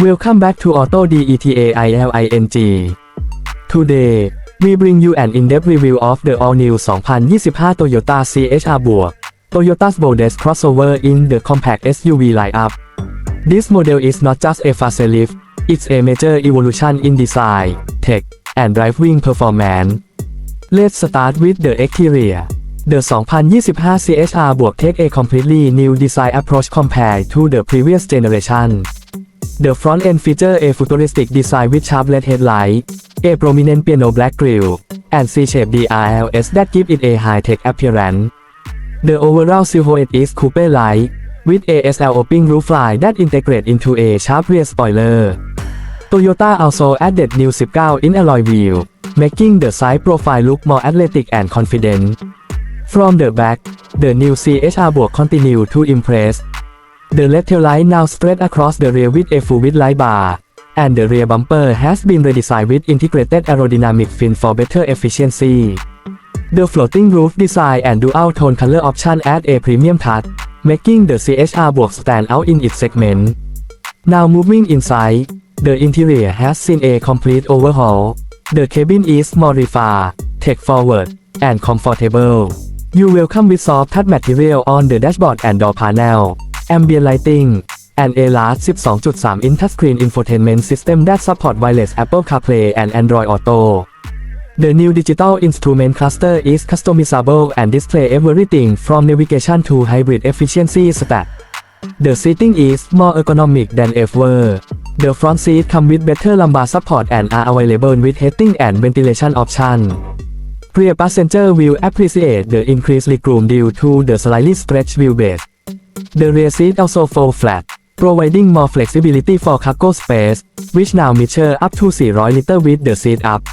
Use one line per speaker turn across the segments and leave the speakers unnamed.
Welcome back to Auto DETAILING. Today, we bring you an in-depth review of the all-new 2025 Toyota CHR บวก Toyota's boldest crossover in the compact SUV lineup. This model is not just a facelift, it's a major evolution in design, tech, and driving performance. Let's start with the exterior. The 2025 CHR บวก take a completely new design approach compared to the previous generation. The front end feature a futuristic design with sharp LED headlight, a prominent piano black grille, and C-shaped DRLs that give it a high-tech appearance. The overall silhouette is coupe-like, with a SL-opening roofline that integrates into a sharp rear spoiler. Toyota also added new 19-in alloy wheel, making the side profile look more athletic and confident. From the back, the new CHR Bug continue to impress, the lateral line light now spread across the rear with a full width light bar, and the rear bumper has been redesigned with integrated aerodynamic fin for better efficiency. The floating roof design and dual tone color option add a premium touch, making the CHR work stand out in its segment. Now moving inside, the interior has seen a complete overhaul. The cabin is more refined, tech forward, and comfortable. You welcome with soft touch material on the dashboard and door panel ambient lighting, and a large 12.3-inch touchscreen infotainment system that support wireless Apple CarPlay and Android Auto. The new digital instrument cluster is customizable and display everything from navigation to hybrid efficiency stat. The seating is more ergonomic than ever. The front seat come with better lumbar support and are available with heating and ventilation option. Rear passenger will appreciate the increased legroom due to the slightly stretched wheelbase. The rear seat also fall flat, providing more flexibility for cargo space, which now measure up to 400 liter with the seat up.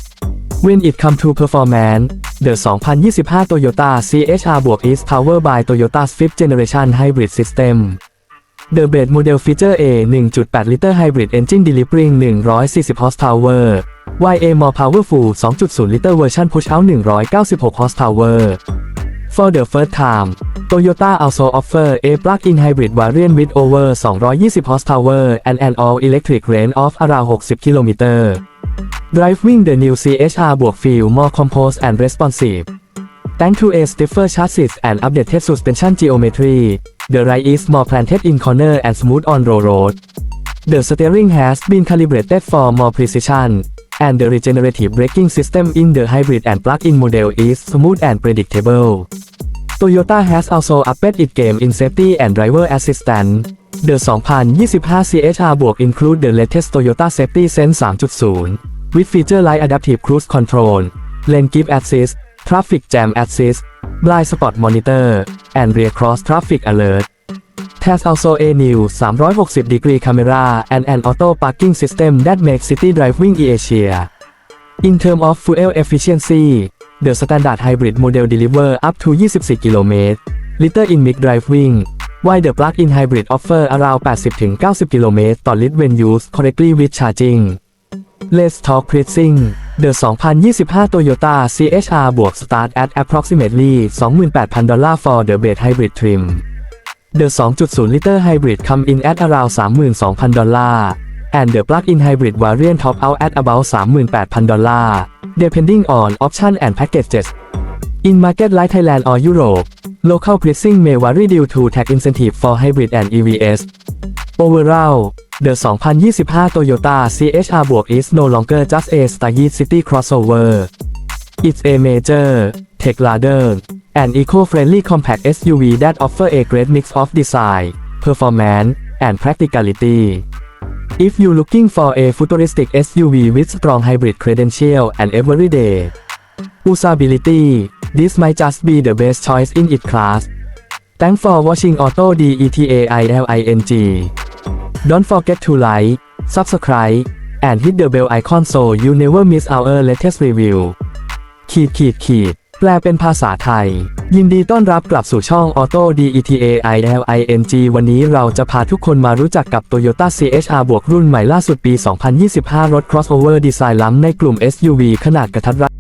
When it comes to performance, the 2025 Toyota CHR บวก is powered by Toyota's 5th generation hybrid system. The base model feature a 1.8 liter hybrid engine delivering 140 horsepower, while a more powerful 2.0 liter version push out 196 horsepower. For the first time, Toyota also offer a plug-in hybrid variant with over 220 horsepower and an all-electric range of around 60 km. Driving the new CHR บวก feel more composed and responsive. Thanks to a stiffer chassis and updated suspension geometry, the ride is more planted in corner and smooth on road road. The steering has been calibrated for more precision, and the regenerative braking system in the hybrid and plug-in model is smooth and predictable. Toyota has also upped its game in safety and driver assistance. The 2025 CHR Book include the latest Toyota Safety Sense 3.0 with features like adaptive cruise control, lane keep assist, traffic jam assist, blind spot monitor, and rear cross traffic alert. There's also a new 360 degree camera and an auto parking system that makes city driving easier. In terms of fuel efficiency, the standard hybrid model deliver up to 24 km liter in mid driving, while the plug-in hybrid offer around 80-90 km ต่อลิตร when used correctly with charging. Let's talk pricing. The 2025 Toyota CHR บวก start at approximately 28,000ดอลลาร์ for the base hybrid trim. The 2.0 liter hybrid come in at around 32,000ดอลลาร์ and the plug-in hybrid variant top out at about 38,000ดอลลาร์ depending on option and packages. In market like Thailand or Europe, local pricing may vary due to tax incentive for hybrid and EVs. Overall, the 2025 Toyota CHR บวก is no longer just a stylish city crossover. It's a major, tech-laden, an eco-friendly compact SUV that offers a great mix of design, performance, and practicality. If you're looking for a futuristic SUV with strong hybrid credentials and everyday usability, this might just be the best choice in its class. Thanks for watching Auto DETAILING. Don't forget to like, subscribe, and hit the bell icon so you never miss our latest review. Keep, keep, keep. แปลเป็นภาษาไทย ยินดีต้อนรับกลับสู่ช่อง Auto DETAILING วันนี้เราจะพาทุกคนมารู้จักกับ Toyota CHR บวกรุ่นใหม่ล่าสุดปี 2025 รถ crossover ดีไซน์ล้ำในกลุ่ม SUV ขนาดกระทัดรัด